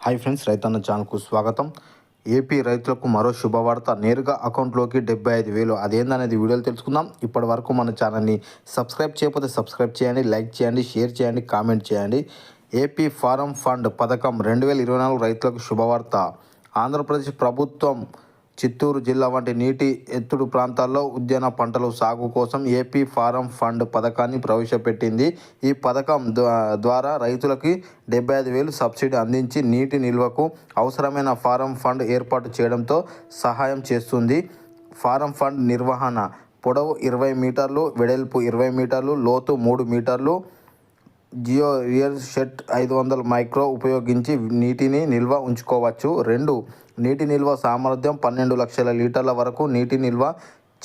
Hi friends రైతన్న ఛానల్కు స్వాగతం. ఏపీ రైతులకు మరో శుభవార్త. నేరుగా అకౌంట్లోకి డెబ్బై ఐదు వేలు. అదేందనేది వీడియోలు తెలుసుకుందాం. ఇప్పటి వరకు మన ఛానల్ని సబ్స్క్రైబ్ చేయకపోతే సబ్స్క్రైబ్ చేయండి లైక్ చేయండి షేర్ చేయండి కామెంట్ చేయండి. ఏపీ ఫారం ఫండ్ పథకం రెండు వేల ఇరవై నాలుగు రైతులకు శుభవార్త. ఆంధ్రప్రదేశ్ ప్రభుత్వం చిత్తూరు జిల్లా వంటి నీటి ఎత్తుడు ప్రాంతాల్లో ఉద్యాన పంటల సాగు కోసం ఏపీ ఫారం ఫండ్ పథకాన్ని ప్రవేశపెట్టింది. ఈ పథకం ద్వారా రైతులకి డెబ్బై ఐదు వేలు సబ్సిడీ అందించి నీటి నిల్వకు అవసరమైన ఫారం ఫండ్ ఏర్పాటు చేయడంతో సహాయం చేస్తుంది. ఫారం ఫండ్ నిర్వహణ పొడవు ఇరవై మీటర్లు వెడల్పు ఇరవై మీటర్లు లోతు మూడు మీటర్లు జియో రియల్ షెట్ ఐదు వందల మైక్రో ఉపయోగించి నీటిని నిల్వ ఉంచుకోవచ్చు. రెండు నీటి నిల్వ సామర్థ్యం పన్నెండు లక్షల లీటర్ల వరకు నీటి నిల్వ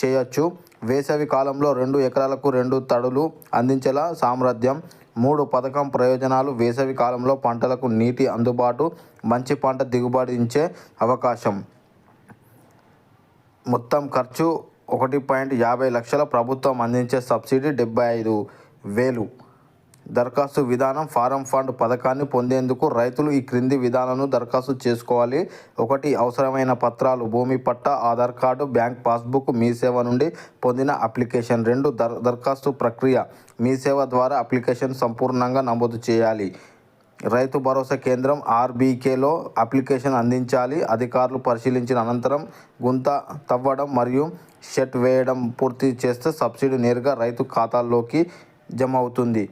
చేయొచ్చు. వేసవి కాలంలో రెండు ఎకరాలకు రెండు తడులు అందించేలా సామర్థ్యం. మూడు పథకం ప్రయోజనాలు. వేసవి కాలంలో పంటలకు నీటి అందుబాటు మంచి పంట దిగుబడి ఇచ్చే అవకాశం. మొత్తం ఖర్చు ఒకటి పాయింట్ యాభై లక్షల ప్రభుత్వం అందించే సబ్సిడీ డెబ్బై ఐదు వేలు. దరఖాస్తు విధానం ఫారం ఫండ్ పథకాన్ని పొందేందుకు రైతులు ఈ క్రింది విధానాలను దరఖాస్తు చేసుకోవాలి. ఒకటి అవసరమైన పత్రాలు భూమి పట్ట Aadhaar card bank passbook Mee Seva నుండి పొందిన అప్లికేషన్. రెండు దర దరఖాస్తు ప్రక్రియ మీ సేవ ద్వారా అప్లికేషన్ సంపూర్ణంగా నమోదు చేయాలి. రైతు భరోసా కేంద్రం ఆర్బీకేలో అప్లికేషన్ అందించాలి. అధికారులు పరిశీలించిన అనంతరం గుంత తవ్వడం మరియు షెట్ వేయడం పూర్తి చేస్తే సబ్సిడీ నేరుగా రైతు ఖాతాల్లోకి జమ అవుతుంది.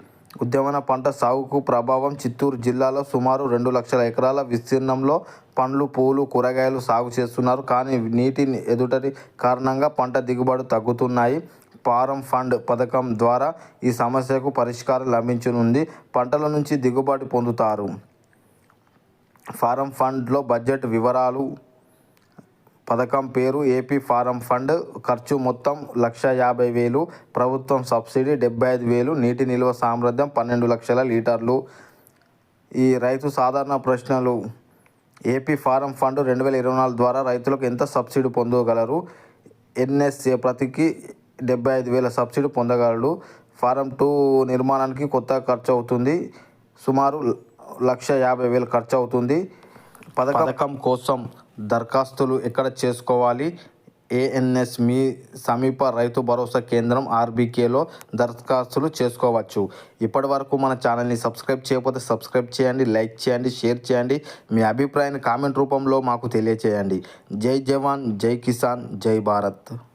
ఉద్యమన పంట సాగుకు ప్రభావం చిత్తూరు జిల్లాలో సుమారు రెండు లక్షల ఎకరాల విస్తీర్ణంలో పండ్లు పూలు కూరగాయలు సాగు చేస్తున్నారు. కానీ నీటి ఎదుటరి కారణంగా పంట దిగుబడి తగ్గుతున్నాయి. ఫారం ఫండ్ పథకం ద్వారా ఈ సమస్యకు పరిష్కారం లభించనుంది. పంటల నుంచి దిగుబడి పొందుతారు. ఫారం ఫండ్లో బడ్జెట్ వివరాలు పథకం పేరు ఏపీ ఫారం ఫండ్ ఖర్చు మొత్తం లక్ష యాభై వేలు ప్రభుత్వం సబ్సిడీ డెబ్బై ఐదు వేలు నీటి నిల్వ సామర్థ్యం పన్నెండు లక్షల లీటర్లు. ఈ రైతు సాధారణ ప్రశ్నలు. ఏపీ ఫారం ఫండ్ రెండు వేల ఇరవై నాలుగు ద్వారా రైతులకు ఎంత సబ్సిడీ పొందగలరు? ఎన్ఎస్ఏ ప్రతికి డెబ్బై ఐదు వేల సబ్సిడీ పొందగలడు. ఫారం టూ నిర్మాణానికి కొత్త ఖర్చు అవుతుంది. సుమారు లక్ష యాభై వేలు ఖర్చు అవుతుంది. పథకం కోసం దరఖాస్తులు ఎక్కడ చేసుకోవాలి? ఏఎన్ఎస్ మీ సమీప రైతు భరోసా కేంద్రం ఆర్బీకేలో దరఖాస్తులు చేసుకోవచ్చు. ఇప్పటి వరకు మన ఛానల్ని సబ్స్క్రైబ్ చేయకపోతే సబ్స్క్రైబ్ చేయండి లైక్ చేయండి షేర్ చేయండి. మీ అభిప్రాయాన్ని కామెంట్ రూపంలో మాకు తెలియచేయండి. జై జవాన్ జై కిసాన్ జై భారత్.